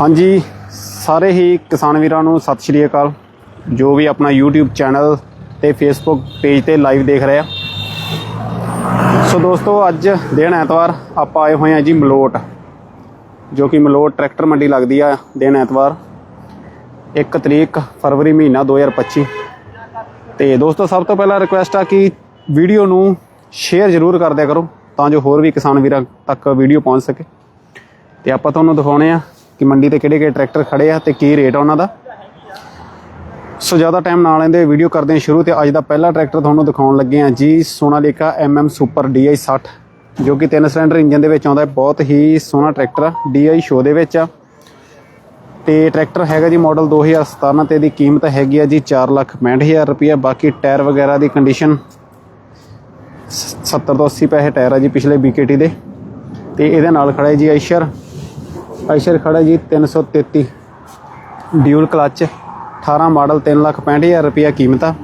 ਹਾਂਜੀ, ਸਾਰੇ ਹੀ ਕਿਸਾਨ ਵੀਰਾਂ ਨੂੰ ਸਤਿ ਸ਼੍ਰੀ ਅਕਾਲ। ਜੋ ਵੀ ਆਪਣਾ YouTube ਚੈਨਲ ਤੇ Facebook ਪੇਜ ਤੇ ਲਾਈਵ ਦੇਖ ਰਹੇ ਆ। ਸੋ ਦੋਸਤੋ, ਅੱਜ ਦਿਨ ਐਤਵਾਰ, ਆਪਾਂ ਆਏ ਹੋਏ ਆ ਜੀ ਮਲੋਟ, ਜੋ ਕਿ ਮਲੋਟ ਟਰੈਕਟਰ ਮੰਡੀ ਲੱਗਦੀ ਆ ਦਿਨ ਐਤਵਾਰ 1 ਤਰੀਕ ਫਰਵਰੀ ਮਹੀਨਾ 2025 ਤੇ ਦੋਸਤੋ, ਸਭ ਤੋਂ ਪਹਿਲਾਂ ਰਿਕੁਐਸਟ ਆ ਕਿ ਵੀਡੀਓ ਨੂੰ ਸ਼ੇਅਰ ਜ਼ਰੂਰ ਕਰ ਦਿਆ ਕਰੋ, ਤਾਂ ਜੋ ਹੋਰ ਵੀ ਕਿਸਾਨ ਵੀਰਾਂ ਤੱਕ ਵੀਡੀਓ ਪਹੁੰਚ ਸਕੇ। ਤੇ ਆਪਾਂ ਤੁਹਾਨੂੰ ਦਿਖਾਉਣੇ ਆ ਕਿ ਮੰਡੀ ਤੇ ਕਿਹੜੇ ਕਿਹੜੇ ਟਰੈਕਟਰ ਖੜੇ ਆ ਤੇ ਕੀ ਰੇਟ ਆ ਉਹਨਾਂ ਦਾ। ਸੋ ਜ਼ਿਆਦਾ ਟਾਈਮ ਨਾ ਲੈਂਦੇ ਵੀਡੀਓ ਕਰਦੇ ਹਾਂ ਸ਼ੁਰੂ ਤੇ ਅੱਜ ਦਾ ਪਹਿਲਾ ਟਰੈਕਟਰ ਤੁਹਾਨੂੰ ਦਿਖਾਉਣ ਲੱਗੇ ਆ ਜੀ ਸੋਨਾਲੀਕਾ MM ਸੁਪਰ DI 60 ਜੋ ਕਿ ਤਿੰਨ ਸਿਲੰਡਰ ਇੰਜਨ ਦੇ ਵਿੱਚ ਆਉਂਦਾ ਹੈ। ਬਹੁਤ ਹੀ ਸੋਹਣਾ ਟਰੈਕਟਰ ਆ DI ਸ਼ੋ ਦੇ ਵਿੱਚ ਆ। ਤੇ ਟਰੈਕਟਰ ਹੈਗਾ ਜੀ ਮਾਡਲ 2017 ਤੇ ਇਹਦੀ ਕੀਮਤ ਹੈਗੀ ਆ ਜੀ 465000 ਰੁਪਏ ਬਾਕੀ ਟਾਇਰ ਵਗੈਰਾ ਦੀ ਕੰਡੀਸ਼ਨ 70 ਤੋਂ 80 ਪੈਸੇ ਟਾਇਰ ਆ ਜੀ ਪਿਛਲੇ BKT ਦੇ। ਤੇ ਇਹਦੇ ਨਾਲ ਖੜਾ ਹੈ ਜੀ ਆਇਸ਼ਰ ਆਇਸ਼ਰ ਖੜਾ ਜੀ 333 ਡਿਊਲ ਕਲਚ 18 ਮਾਡਲ 365000 ਰੁਪਿਆ ਕੀਮਤ। ਆ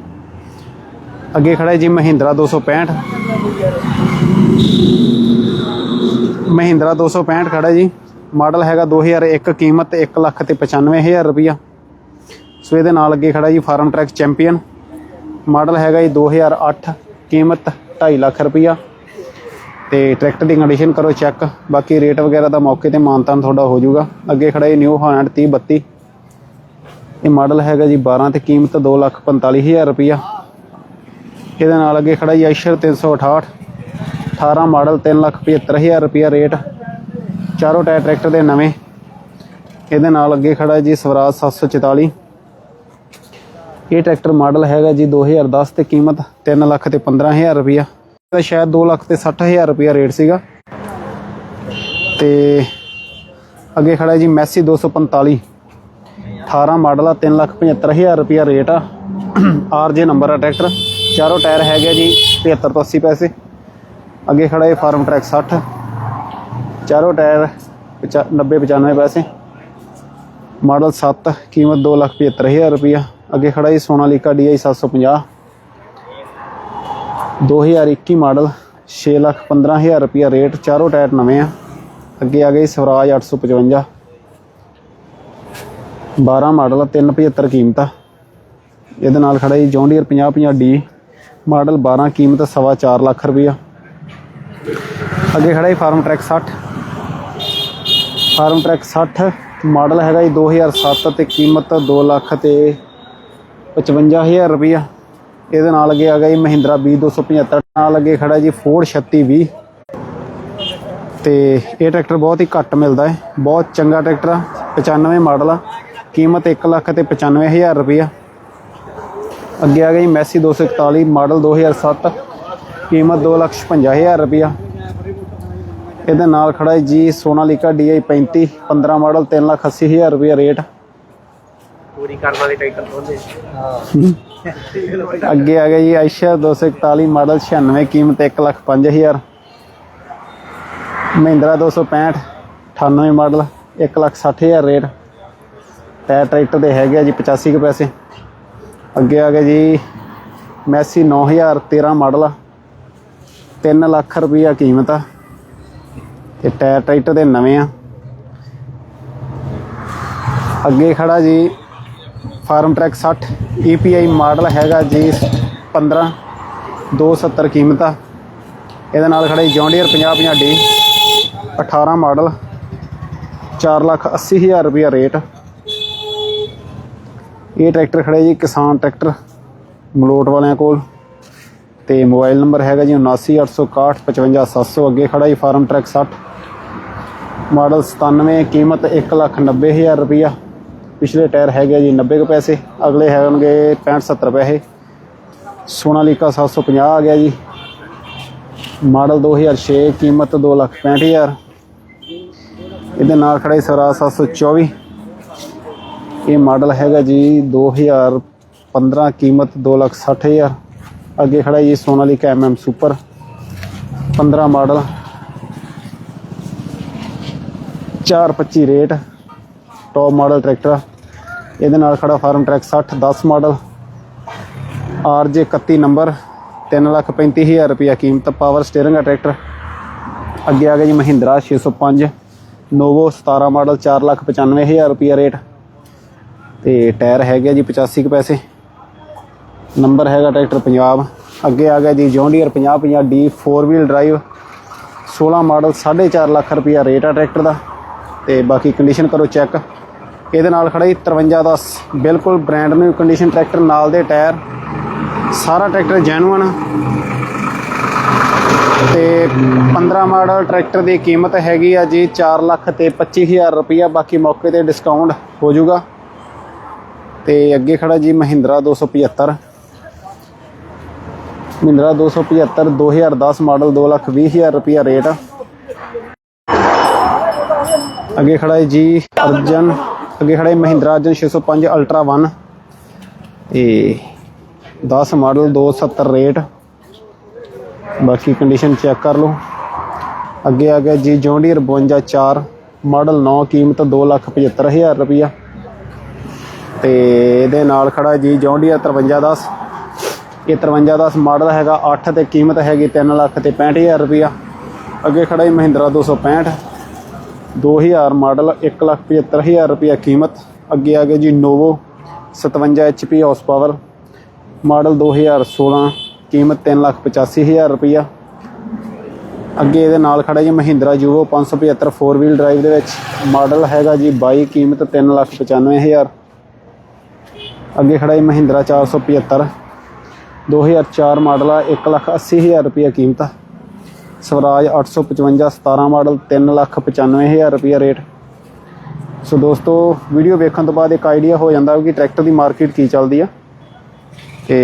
ਅੱਗੇ ਖੜਾ ਜੀ, ਮਹਿੰਦਰਾ 265 ਮਹਿੰਦਰਾ 265 ਖੜਾ ਜੀ। ਮਾਡਲ ਹੈਗਾ 2001 ਕੀਮਤ 1 ਲੱਖ ਤੇ 95000 ਰੁਪਿਆ ਸੋ ਇਹਦੇ ਨਾਲ ਅੱਗੇ ਖੜਾ ਜੀ, ਫਾਰਮ ਟਰੈਕ ਚੈਂਪੀਅਨ। ਮਾਡਲ ਹੈਗਾ ਜੀ 2008 ਕੀਮਤ 2.5 ਲੱਖ ਰੁਪਿਆ ਤੇ ਟਰੈਕਟਰ ਦੀ ਕੰਡੀਸ਼ਨ ਕਰੋ ਚੈੱਕ ਬਾਕੀ ਰੇਟ ਵਗੈਰਾ ਦਾ ਮੌਕੇ ਤੇ ਮਾਨਤਾਨ ਤੁਹਾਡਾ ਹੋ ਜਾਊਗਾ ਅੱਗੇ ਖੜਾ ਜੀ ਨਿਊ ਹਾਲੈਂਡ 3032 ਇਹ ਮਾਡਲ ਹੈਗਾ ਜੀ 12 ਤੇ ਕੀਮਤ 245000 ਰੁਪਿਆ ਇਹਦੇ ਨਾਲ ਅੱਗੇ ਖੜਾ ਜੀ ਆਇਸ਼ਰ 368 18 ਮਾਡਲ 375000 ਰੁਪਿਆ ਰੇਟ ਚਾਰੋਂ ਟਾਇਰ ਟਰੈਕਟਰ ਦੇ ਨਵੇਂ। ਇਹਦੇ ਨਾਲ ਅੱਗੇ ਖੜਾ ਜੀ ਸਵਰਾਜ 744 ਇਹ ਟਰੈਕਟਰ ਮਾਡਲ ਹੈਗਾ ਜੀ 2010 ਤੇ ਕੀਮਤ 3 ਲੱਖ ਤੇ 15000 ਰੁਪਿਆ ਇਹਦਾ ਸ਼ਾਇਦ 2 ਲੱਖ ਤੇ 60000 ਰੁਪਿਆ ਰੇਟ ਸੀਗਾ। ਤੇ ਅੱਗੇ ਖੜਾ ਜੀ ਮੈਸੀ 245 18 ਮਾਡਲ ਆ 3 ਲੱਖ 75000 ਰੁਪਿਆ ਰੇਟ ਆ। ਆਰਜੇ ਨੰਬਰ ਆ ਟਰੈਕਟਰ। ਚਾਰੋਂ ਟਾਇਰ ਹੈਗੇ ਜੀ 75 ਤੋਂ 80 ਪੈਸੇ। ਅੱਗੇ ਖੜਾ ਹੈ ਫਾਰਮ ਟਰੈਕ 60 ਚਾਰੋਂ ਟਾਇਰ 90 95 ਪੈਸੇ। ਮਾਡਲ 7 ਕੀਮਤ 2 ਲੱਖ 75000 ਰੁਪਿਆ ਅੱਗੇ ਖੜਾ ਜੀ ਸੋਨਾਲੀਕਾ DI 750 2021 ਮਾਡਲ 6 ਲੱਖ 15000 ਰੁਪਿਆ ਰੇਟ, ਚਾਰੋਂ ਟਾਇਰ ਨਵੇਂ ਆ। ਅੱਗੇ ਆ ਗਈ ਸਵਰਾਜ 855 12 ਮਾਡਲ ਆ 375 ਕੀਮਤ। ਆ ਇਹਦੇ ਨਾਲ ਖੜਾ ਜੀ ਜੌਂਡੀਅਰ 5050D ਮਾਡਲ 12 ਕੀਮਤ, ਸਵਾ ਚਾਰ ਲੱਖ ਰੁਪਿਆ ਅੱਗੇ ਖੜਾ ਜੀ farm track 60 farm track 60 model ਹੈਗਾ ਜੀ 2007 ਤੇ ਕੀਮਤ 2 ਲੱਖ ਤੇ 55000 ਰੁਪਿਆ ਇਹਦੇ ਨਾਲ ਅੱਗੇ ਆ ਗਿਆ ਜੀ ਮਹਿੰਦਰਾ B275 ਨਾਲ ਅੱਗੇ ਖੜਾ ਜੀ ਫੋਰਡ 3620 ਤੇ ਇਹ ਟਰੈਕਟਰ ਬਹੁਤ ਹੀ ਘੱਟ ਮਿਲਦਾ ਹੈ। ਬਹੁਤ ਚੰਗਾ ਟਰੈਕਟਰ ਆ। 95 ਮਾਡਲ ਆ। ਕੀਮਤ 1 ਲੱਖ ਤੇ 95000 ਰੁਪਿਆ ਅੱਗੇ ਆ ਗਿਆ ਜੀ ਮੈਸੀ 241 ਮਾਡਲ 2007 ਕੀਮਤ 255000 ਰੁਪਿਆ ਇਹਦੇ ਨਾਲ ਖੜਾ ਹੈ ਜੀ ਸੋਨਾਲੀਕਾ DI 35 15 ਮਾਡਲ 380000 ਰੁਪਿਆ ਰੇਟ। ਪੂਰੀ ਕਰਨ ਵਾਲੇ ਟਰੈਕਟਰ ਖੋਲੇ ਅੱਗੇ ਆ ਗਿਆ ਜੀ ਆਇਸ਼ਾ 241 ਮਾਡਲ 96 ਕੀਮਤ 105000 Mahindra 265 98 model 160000 rate. Tyre tractor ਦੇ ਹੈਗੇ ਆ ਜੀ 85 ਕੁ ਪੈਸੇ। ਅੱਗੇ ਆ ਗਿਆ ਜੀ ਮੈਸੀ 9000 13 ਮਾਡਲ ਆ 3 ਲੱਖ ਰੁਪਈਆ ਕੀਮਤ ਆ। ਤੇ ਟਾਇਰ ਟਰੈਕਟਰ ਦੇ ਨਵੇਂ ਆ। ਅੱਗੇ ਖੜਾ ਜੀ ਫਾਰਮ ਟਰੈਕ 60 EPI ਮਾਡਲ ਹੈਗਾ ਜੀ 15 270 ਕੀਮਤ ਆ। ਇਹਦੇ ਨਾਲ ਖੜਾ ਜੀ ਜੌਂਡੀਅਰ 50 50 ਡੀ 18 ਮਾਡਲ 4 ਲੱਖ 80 ਹਜ਼ਾਰ ਰੁਪਇਆ ਰੇਟ। ਇਹ ਟਰੈਕਟਰ ਖੜਾ ਜੀ ਕਿਸਾਨ ਟਰੈਕਟਰ, ਮਲੋਟ ਵਾਲਿਆਂ ਕੋਲ। ਤੇ ਮੋਬਾਈਲ ਨੰਬਰ ਹੈਗਾ ਜੀ 7986655700 ਅੱਗੇ ਖੜਾ ਜੀ ਫਾਰਮ ਟਰੈਕ 60 ਮਾਡਲ 97 ਕੀਮਤ 1 ਲੱਖ 90 ਹਜ਼ਾਰ ਰੁਪਇਆ। ਪਿਛਲੇ ਟਾਇਰ ਹੈਗੇ ਜੀ 90 ਕੁ ਪੈਸੇ, ਅਗਲੇ ਹੈਣਗੇ 65 70 ਪੈਸੇ। ਸੋਨਾਲੀਕਾ 750 ਆ ਗਿਆ ਜੀ। ਮਾਡਲ 2006 ਕੀਮਤ 2 ਲੱਖ 65 ਹਜ਼ਾਰ। ਇਹਦੇ ਨਾਲ ਖੜਾ ਜੀ ਸਵਰਾਜ 724 ਇਹ ਮਾਡਲ ਹੈਗਾ ਜੀ 2015 ਕੀਮਤ 2 ਲੱਖ 60 ਹਜ਼ਾਰ। ਅੱਗੇ ਖੜਾ ਜੀ Sonalika MM super. 15 model. 425 rate. Top model tractor ਆ। ਇਹਦੇ ਨਾਲ ਖੜਾ farm track 60 10 model RJ 31 number 335000 ਰੁਪਿਆ ਕੀਮਤ ਪਾਵਰ ਸਟੀਅਰਿੰਗ ਆ ਟਰੈਕਟਰ ਅੱਗੇ ਆ ਗਿਆ ਜੀ ਮਹਿੰਦਰਾ 605 ਨੋਵੋ 17 ਮਾਡਲ 495000 ਰੁਪਿਆ ਰੇਟ ਤੇ ਟਾਇਰ ਹੈਗੇ ਜੀ 85 ਕੁ ਪੈਸੇ। ਨੰਬਰ ਹੈਗਾ ਟਰੈਕਟਰ ਪੰਜਾਬ। ਅੱਗੇ ਆ ਗਿਆ ਜੀ John Deere 5050 D 4 wheel drive 16 model 4.5 lakh ਰੁਪਿਆ ਰੇਟ ਆ ਟਰੈਕਟਰ ਦਾ। ਤੇ ਬਾਕੀ ਕੰਡੀਸ਼ਨ ਕਰੋ ਚੈੱਕ ਇਹਦੇ ਨਾਲ ਖੜਾ ਜੀ 5310 ਬਿਲਕੁਲ ਬ੍ਰਾਂਡ ਨਿਊ ਕੰਡੀਸ਼ਨ ਟਰੈਕਟਰ ਨਾਲ ਦੇ ਟਾਇਰ ਸਾਰਾ ਟਰੈਕਟਰ ਜੈਨੂਅਨ ਤੇ 15 ਮਾਡਲ ਟਰੈਕਟਰ ਦੀ ਕੀਮਤ ਹੈਗੀ ਆ ਜੀ 4 ਲੱਖ ਤੇ 25000 ਰੁਪਇਆ ਬਾਕੀ ਮੌਕੇ ਤੇ ਡਿਸਕਾਊਂਟ ਹੋ ਜਾਊਗਾ। ਤੇ ਅੱਗੇ ਖੜਾ ਜੀ, ਮਹਿੰਦਰਾ 275 ਮਹਿੰਦਰਾ 275 2010 ਮਾਡਲ 2 ਲੱਖ 20000 ਰੁਪਇਆ ਰੇਟ ਆ ਅੱਗੇ ਖੜਾ ਹੈ ਜੀ ਅਰਜਨ, ਅੱਗੇ ਖੜਾ ਹੈ ਮਹਿੰਦਰਾ ਅਰਜਨ 605 ਅਲਟਰਾ 1 ਤੇ 10 ਮਾਡਲ 270 ਰੇਟ। ਬਾਕੀ ਕੰਡੀਸ਼ਨ ਚੈੱਕ ਕਰ ਲਓ। ਅੱਗੇ ਆ ਗਿਆ ਜੀ ਜੌਂਡੀਅਰ 52 4 ਮਾਡਲ 9 ਕੀਮਤ 275000 ਰੁਪਇਆ ਤੇ ਇਹਦੇ ਨਾਲ ਖੜਾ ਜੀ ਜੌਂਡੀਅਰ 5310 ਇਹ 5310 ਮਾਡਲ ਹੈਗਾ 8 ਤੇ ਕੀਮਤ ਹੈਗੀ 3 ਲੱਖ ਤੇ 65000 ਰੁਪਇਆ ਅੱਗੇ ਖੜਾ ਜੀ ਮਹਿੰਦਰਾ 265 2000 ਮਾਡਲ 175000 ਰੁਪਇਆ ਕੀਮਤ। ਅੱਗੇ ਆ ਗਿਆ ਜੀ Novo 57 HP horse power model 2016 ਕੀਮਤ 385000 ਰੁਪਇਆ। ਅੱਗੇ ਇਹਦੇ ਨਾਲ ਖੜਾ ਜੀ ਮਹਿੰਦਰਾ ਯੂਵੋ 575 4 ਵੀਲ ਡਰਾਈਵ ਦੇ ਵਿੱਚ। ਮਾਡਲ ਹੈਗਾ ਜੀ 22 ਕੀਮਤ 395000 ਅੱਗੇ ਖੜਾ ਜੀ ਮਹਿੰਦਰਾ 475 2004 ਮਾਡਲ ਆ 180000 ਰੁਪਇਆ ਕੀਮਤ। ਸਵਰਾਜ 855 17 ਮਾਡਲ 395000 ਰੁਪਇਆ ਰੇਟ। ਸੋ ਦੋਸਤੋ, ਵੀਡੀਓ ਵੇਖਣ ਤੋਂ ਬਾਅਦ ਇੱਕ ਆਈਡੀਆ ਹੋ ਜਾਂਦਾ ਕਿ ਟਰੈਕਟਰ ਦੀ ਮਾਰਕੀਟ ਕੀ ਚੱਲਦੀ ਆ। ਤੇ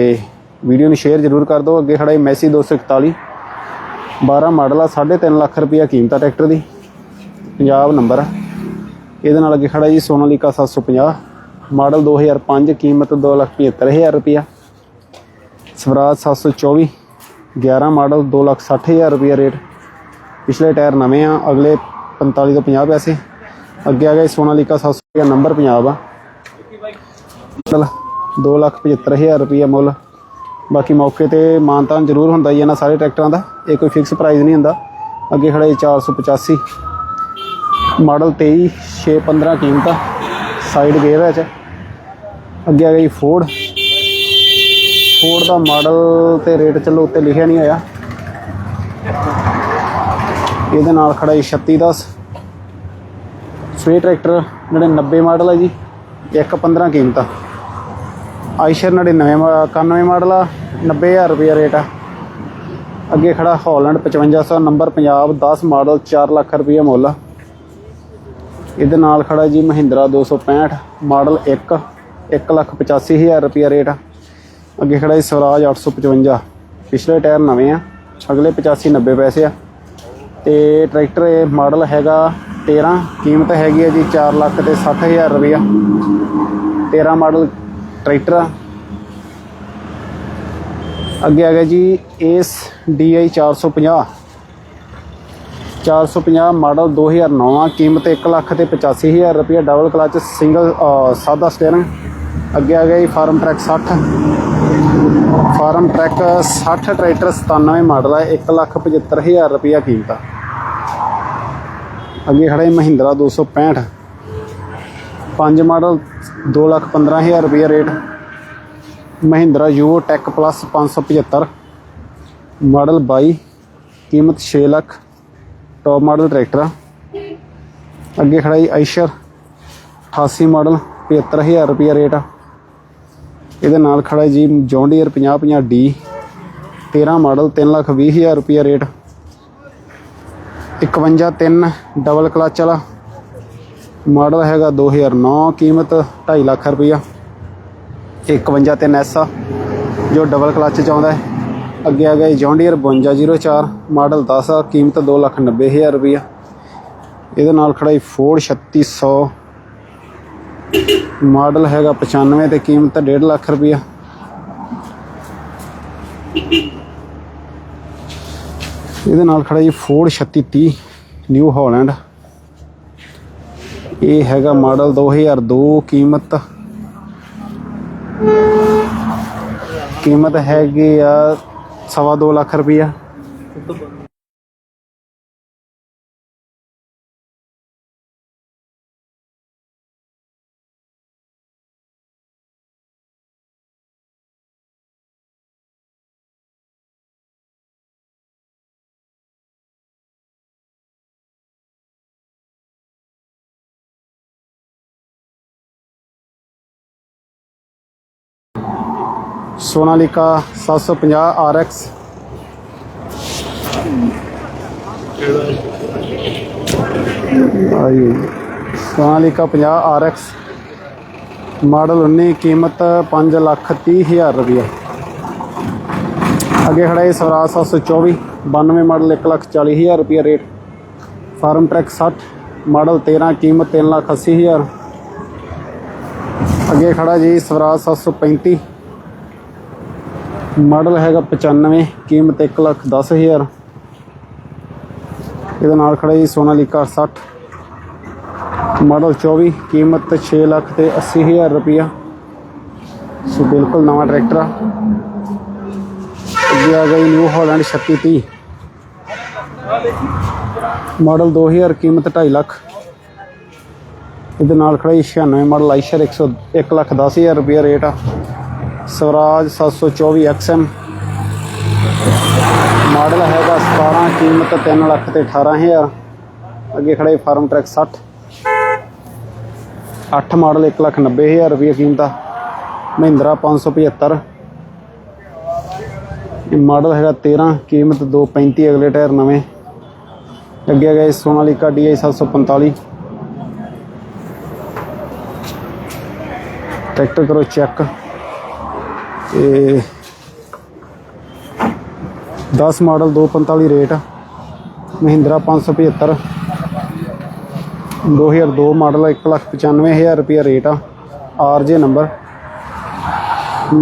ਵੀਡੀਓ ਨੂੰ ਸ਼ੇਅਰ ਜ਼ਰੂਰ ਕਰ ਦਿਓ। ਅੱਗੇ ਖੜਾ ਹੈ ਮੈਸੀ 241 12 ਮਾਡਲ ਆ 3.5 ਲੱਖ ਰੁਪਇਆ ਕੀਮਤ ਆ ਟਰੈਕਟਰ ਦੀ। ਪੰਜਾਬ ਨੰਬਰ ਆ। ਇਹਦੇ ਨਾਲ ਅੱਗੇ ਖੜਾ ਜੀ ਸੋਨਾਲੀਕਾ 750 ਮਾਡਲ 2005 ਕੀਮਤ 275000 ਰੁਪਇਆ ਸਵਰਾਜ 724 11 ਮਾਡਲ 260000 ਰੁਪਇਆ ਰੇਟ। ਪਿਛਲੇ ਟਾਇਰ ਨਵੇਂ ਆ, ਅਗਲੇ 45 ਤੋਂ 50 ਪੈਸੇ। ਅੱਗੇ ਆ ਗਿਆ ਸੋਨਾਲੀਕਾ 700 ਦਾ ਨੰਬਰ ਪੰਜਾਬ ਆ। ਮਾਡਲ 275000 ਰੁਪਇਆ ਮੁੱਲ। ਬਾਕੀ ਮੌਕੇ ਤੇ ਮਾਨਤਾਨ ਜ਼ਰੂਰ ਹੁੰਦਾ ਹੀ ਇਹਨਾਂ ਸਾਰੇ ਟਰੈਕਟਰਾਂ ਦਾ। ਇਹ ਕੋਈ ਫਿਕਸ ਪ੍ਰਾਈਸ ਨਹੀਂ ਹੁੰਦਾ। ਅੱਗੇ ਖੜਾ ਜੀ 485 ਮਾਡਲ 23 615 ਕੀਮਤ। ਆ ਸਾਈਡ ਗੇਅਰ ਵਿੱਚ। ਅੱਗੇ ਆ ਗਈ ਫੋਰਡ ਫੋਰਡ ਦਾ ਮਾਡਲ ਤੇ ਰੇਟ ਚਲੋ ਉੱਤੇ ਲਿਖਿਆ ਨਹੀਂ ਹੋਇਆ ਇਹਦੇ ਨਾਲ ਖੜਾ ਜੀ 3610 ਸਵੇ ਟਰੈਕਟਰ ਜਿਹੜੇ 90 ਮਾਡਲ ਹੈ ਜੀ 115 ਕੀਮਤ। ਆ ਆਈਸ਼ਰ 99 ਮਾ- 91 ਮਾਡਲ ਆ 90000 ਰੁਪਏ ਰੇਟ ਆ। ਅੱਗੇ ਖੜਾ Holland 5500 number Punjab 10 model 4 lakh ਰੁਪਏ ਮੁੱਲ ਆ। ਇਹਦੇ ਨਾਲ ਖੜਾ ਜੀ ਮਹਿੰਦਰਾ 265 ਮਾਡਲ 1 1 ਲੱਖ 85000 ਰੁਪਏ ਰੇਟ ਆ। ਅੱਗੇ ਖੜਾ ਜੀ ਸਵਰਾਜ 855 ਪਿਛਲੇ ਟਾਇਰ ਨਵੇਂ ਆ, ਅਗਲੇ 85 90 ਪੈਸੇ ਆ। ਤੇ ਟਰੈਕਟਰ ਇਹ ਮਾਡਲ ਹੈਗਾ 13 ਕੀਮਤ ਹੈਗੀ ਆ ਜੀ 4 ਲੱਖ ਤੇ 60000 ਰੁਪਇਆ 13 ਮਾਡਲ ਟਰੈਕਟਰ ਆ। ਅੱਗੇ ਆ ਗਿਆ ਜੀ ਏਸ DI 450 450 ਮਾਡਲ 2009 ਆ, ਕੀਮਤ 1 ਲੱਖ ਤੇ 85000 ਰੁਪਇਆ ਡਬਲ ਕਲਚ, ਸਿੰਗਲ ਸਾਦਾ ਸਟੀਅਰਿੰਗ। ਅੱਗੇ ਆ ਗਿਆ ਜੀ, ਫਾਰਮ ਟਰੈਕ 60 ਫਾਰਮ ਟਰੈਕ 60 ਟਰੈਕਟਰ 97 ਮਾਡਲ ਹੈ 1 ਲੱਖ 75000 ਰੁਪਇਆ ਕੀਮਤ ਆ। ਅੱਗੇ ਖੜਾ ਹੈ ਮਹਿੰਦਰਾ 265 ਪੰਜ ਮਾਡਲ 2 ਲੱਖ 15000 ਰੁਪਇਆ rate. Mahindra Yuvo tech plus 575 model 22 ਕੀਮਤ 6 ਲੱਖ। ਟੌਪ ਮਾਡਲ ਟਰੈਕਟਰ ਆ। ਅੱਗੇ ਖੜਾ ਹੈ ਆਈਸ਼ਰ 88 ਮਾਡਲ 75000 ਰੁਪਇਆ ਰੇਟ ਆ। ਇਹਦੇ ਨਾਲ ਖੜਾ ਹੈ ਜੀ ਜੌਂਡੀਅਰ 5050 ਡੀ 13 ਮਾਡਲ 3 ਲੱਖ 20000 ਰੁਪਇਆ ਰੇਟ। 51 3 ਡਬਲ ਕਲਚ ਵਾਲਾ। ਮਾਡਲ ਹੈਗਾ 2009 ਕੀਮਤ 2.5 ਲੱਖ ਰੁਪਇਆ 51 3 ਐਸ ਆ, ਜੋ ਡਬਲ ਕਲਚ ਚ ਆਉਂਦਾ ਹੈ। ਅੱਗੇ ਆ ਗਿਆ ਜੌਂਡੀਅਰ 5204 ਮਾਡਲ 10 ਆ, ਕੀਮਤ 2 ਲੱਖ 90 ਹਜ਼ਾਰ ਰੁਪਇਆ ਇਹਦੇ ਨਾਲ ਖੜਾ ਹੈ ਫੋਰਡ 3600 ਮਾਡਲ ਹੈਗਾ 95 ਤੇ ਕੀਮਤ 1.5 ਲੱਖ ਰੁਪਇਆ। ਇਹਦੇ ਨਾਲ ਖੜਾ ਜੀ ਫੋਰਡ 3630 ਨਿਊ ਹਾਲੈਂਡ ਇਹ ਹੈਗਾ ਮਾਡਲ 2002 ਕੀਮਤ। ਕੀਮਤ ਹੈਗੀ ਆ ਸਵਾ ਦੋ ਲੱਖ ਰੁਪਇਆ। ਸੋਨਾਲੀਕਾ 750 RX ਆਈ ਹੋਈ ਹੈ। ਸੋਨਾਲੀਕਾ 50 RX ਮਾਡਲ 19 ਕੀਮਤ 5 ਲੱਖ 30 ਹਜ਼ਾਰ ਰੁਪਇਆ ਅੱਗੇ ਖੜਾ ਹੈ ਸਵਰਾਜ 724 92 ਮਾਡਲ 1 ਲੱਖ 40 ਹਜ਼ਾਰ ਰੁਪਇਆ ਰੇਟ ਫਾਰਮ ਟਰੈਕ 60 ਮਾਡਲ 13 ਕੀਮਤ 3 ਲੱਖ 80 ਹਜ਼ਾਰ ਅੱਗੇ ਖੜਾ ਜੀ ਸਵਰਾਜ 735 ਮਾਡਲ ਹੈਗਾ 95 ਕੀਮਤ 1 ਲੱਖ 10 ਹਜ਼ਾਰ। ਇਹਦੇ ਨਾਲ ਖੜਾ ਜੀ ਸੋਨਾਲੀਕਾ 60 ਮਾਡਲ 24 ਕੀਮਤ 6 ਲੱਖ ਤੇ 80 ਹਜ਼ਾਰ ਰੁਪਇਆ। ਸੋ ਬਿਲਕੁਲ ਨਵਾਂ ਟਰੈਕਟਰ ਆ। ਅੱਗੇ ਆ ਗਈ ਨਿਊ ਹਾਲੈਂਡ 3630 ਮਾਡਲ 2000 ਕੀਮਤ 2.5 ਲੱਖ। ਇਹਦੇ ਨਾਲ ਖੜਾ ਜੀ 96 ਮਾਡਲ ਆਈਸ਼ਰ 100 1 ਲੱਖ 10 ਹਜ਼ਾਰ ਰੁਪਇਆ ਰੇਟ ਆ। ਸਵਰਾਜ 724 XM ਮਾਡਲ ਹੈਗਾ 17 ਕੀਮਤ 3 ਲੱਖ ਤੇ 18 ਹਜ਼ਾਰ। ਅੱਗੇ ਖੜਾ ਜੀ ਫਾਰਮ ਟਰੈਕ 60 8 ਮਾਡਲ 1 ਲੱਖ 90 ਹਜ਼ਾਰ ਰੁਪਏ ਕੀਮਤ ਆ। ਮਹਿੰਦਰਾ 575 ਇਹ ਮਾਡਲ ਹੈਗਾ 13 ਕੀਮਤ 235 ਅਗਲੇ ਟਾਇਰ ਨਵੇਂ। ਅੱਗੇ ਹੈਗਾ ਜੀ ਸੋਨਾਲੀਕਾ DI 745 ਟਰੈਕਟਰ ਕਰੋ ਚੈੱਕ। ਤੇ 10 ਮਾਡਲ 245 ਰੇਟ, ਮਹਿੰਦਰਾ 575 2002 ਮਾਡਲ 195000 ਰੁਪਿਆ ਰੇਟ ਆ, ਆਰਜੇ ਨੰਬਰ,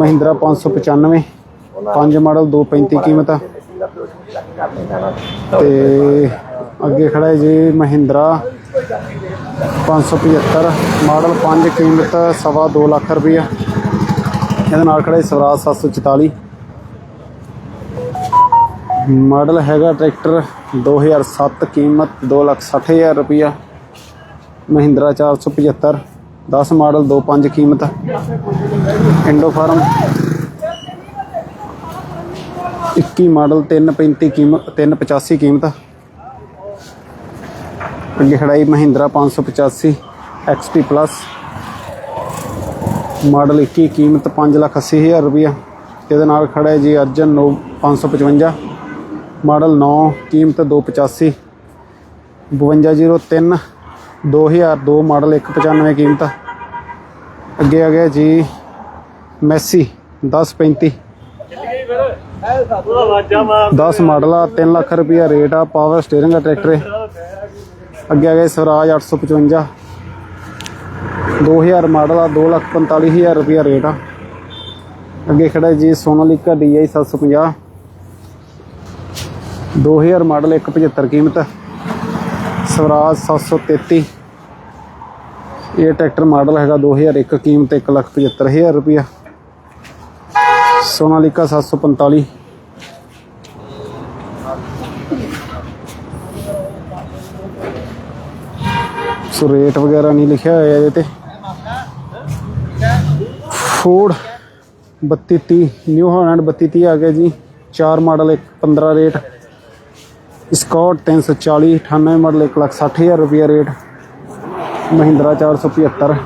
ਮਹਿੰਦਰਾ 595 5 ਮਾਡਲ 235 ਕੀਮਤ ਆ। ਤੇ ਅੱਗੇ ਖੜਾ ਹੈ ਜੀ ਮਹਿੰਦਰਾ 575 ਮਾਡਲ 5 ਕੀਮਤ ਸਵਾ 2 ਲੱਖ ਰੁਪਇਆ। ਇਹਦੇ ਨਾਲ ਖੜਾ ਹੈ ਸਵਰਾਜ 744 ਮਾਡਲ ਹੈਗਾ ਟਰੈਕਟਰ 2007 ਕੀਮਤ 2 ਲੱਖ 60 ਹਜ਼ਾਰ ਰੁਪਇਆ ਮਹਿੰਦਰਾ 475 10 ਮਾਡਲ 25 ਕੀਮਤ। Indo farm. 21 ਮਾਡਲ 335 ਕੀਮਤ 385 ਕੀਮਤ। ਅੱਗੇ ਖੜਾਈ ਮਹਿੰਦਰਾ 585 XP ਪਲੱਸ। ਮਾਡਲ 21 ਕੀਮਤ 5 ਲੱਖ 80 ਹਜ਼ਾਰ ਰੁਪਇਆ ਇਹਦੇ ਨਾਲ ਖੜਾ ਹੈ ਜੀ ਅਰਜਨ 9 555 ਮਾਡਲ 9 ਕੀਮਤ 285 5203 2002 ਮਾਡਲ 195 ਕੀਮਤ। ਅੱਗੇ ਆ ਗਿਆ ਜੀ ਮੈਸੀ 1035 10 ਮਾਡਲ ਆ 3 ਲੱਖ ਰੁਪਇਆ ਰੇਟ ਆ, ਪਾਵਰ ਸਟੀਅਰਿੰਗ ਦਾ ਟਰੈਕਟਰ। ਹੈ ਅੱਗੇ ਆ ਗਿਆ ਸਵਰਾਜ 855 2000 ਮਾਡਲ ਆ 2 ਲੱਖ 45 ਹਜ਼ਾਰ ਰੁਪਇਆ ਰੇਟ ਆ। ਅੱਗੇ ਖੜਾ ਹੈ ਜੀ ਸੋਨਾਲੀਕਾ DI 750 2000 ਮਾਡਲ 175 ਕੀਮਤ ਸਵਰਾਜ 733 ਇਹ ਟਰੈਕਟਰ ਮਾਡਲ ਹੈਗਾ 2001 ਕੀਮਤ 175000 ਰੁਪਇਆ। ਸੋਨਾਲੀਕਾ 745 ਸੋ ਰੇਟ ਵਗੈਰਾ ਨਹੀਂ ਲਿਖਿਆ ਹੋਇਆ ਇਹਦੇ ਤੇ। ਫੋਰਡ 3230 ਨਿਊ ਹਾਲੈਂਡ 3230 ਆ ਗਿਆ ਜੀ। 4 model 15 rate. Escort 340 98 model 1 lakh 60 ਹਜ਼ਾਰ ਰੁਪਇਆ ਰੇਟ। ਮਹਿੰਦਰਾ 475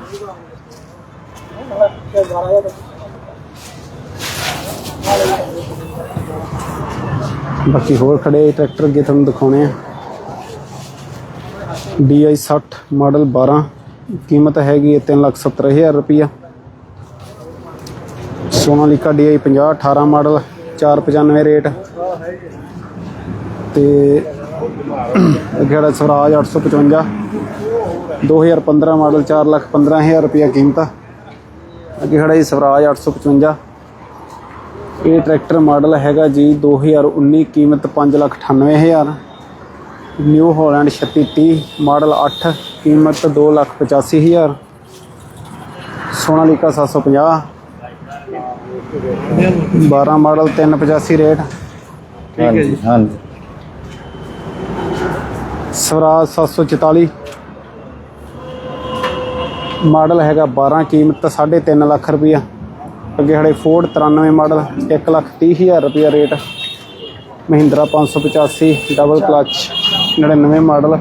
ਬਾਕੀ ਹੋਰ ਖੜੇ ਟਰੈਕਟਰ ਅੱਗੇ ਤੁਹਾਨੂੰ ਦਿਖਾਉਣੇ ਆ। DI 60 ਮਾਡਲ 12 ਕੀਮਤ ਹੈਗੀ ਹੈ 3 ਲੱਖ 70 ਹਜ਼ਾਰ ਰੁਪਇਆ ਸੋਨਾਲੀਕਾ DI 50 18 ਮਾਡਲ 495 ਰੇਟ। ਤੇ ਜਿਹੜਾ ਸਵਰਾਜ 855 2015 ਮਾਡਲ 4 ਲੱਖ 15 ਹਜ਼ਾਰ ਰੁਪਇਆ ਕੀਮਤ ਆ। ਅੱਗੇ ਖੜਾ ਜੀ ਸਵਰਾਜ 855 ਇਹ ਟਰੈਕਟਰ ਮਾਡਲ ਹੈਗਾ ਜੀ 2019 ਕੀਮਤ 5 ਲੱਖ 98 ਹਜ਼ਾਰ। ਨਿਊ ਹਾਲੈਂਡ 3630 ਮਾਡਲ 8 ਕੀਮਤ 2 ਲੱਖ 85 ਹਜ਼ਾਰ। Sonalika 750 12 model 385 rate. ਠੀਕ ਹੈ ਜੀ। ਹਾਂਜੀ ਸਵਰਾਜ 744 ਮਾਡਲ ਹੈਗਾ 12 ਕੀਮਤ 3.5 ਲੱਖ ਰੁਪਇਆ ਅੱਗੇ ਖੜੇ ਫੋਰਡ 93 ਮਾਡਲ 1 ਲੱਖ 30 ਹਜ਼ਾਰ ਰੁਪਇਆ rate. Mahindra 585 double clutch 99 model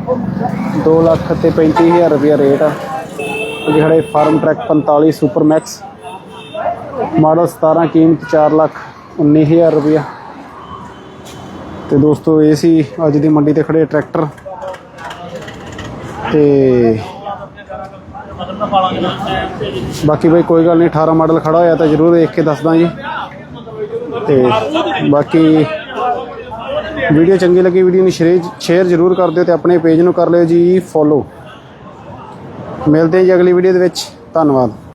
2 lakh ਤੇ 35 ਹਜ਼ਾਰ ਰੁਪਇਆ ਰੇਟ। ਅੱਗੇ ਖੜੇ farm track 45 super max model 17 ਕੀਮਤ 4 ਲੱਖ 19000 ਰੁਪਇਆ। ਤੇ ਦੋਸਤੋ, ਇਹ ਸੀ ਅੱਜ ਦੀ ਮੰਡੀ ਤੇ ਖੜੇ ਟਰੈਕਟਰ। ਤੇ ਬਾਕੀ ਬਈ ਕੋਈ ਗੱਲ ਨਹੀਂ 18 ਮਾਡਲ ਖੜਾ ਹੋਇਆ ਤਾਂ ਜਰੂਰ ਦੇਖ ਕੇ ਦੱਸਦਾ ਜੀ ਤੇ ਬਾਕੀ ਵੀਡੀਓ ਚੰਗੀ ਲੱਗੀ, ਵੀਡੀਓ ਨੂੰ ਸ਼ੇਅਰ ਜਰੂਰ ਕਰ ਦਿਓ ਤੇ ਆਪਣੇ ਪੇਜ ਨੂੰ ਕਰ ਲਿਓ ਜੀ ਫੋਲੋ ਮਿਲਦੇ ਹਾਂ ਜੀ ਅਗਲੀ ਵੀਡੀਓ ਦੇ ਵਿੱਚ। ਧੰਨਵਾਦ।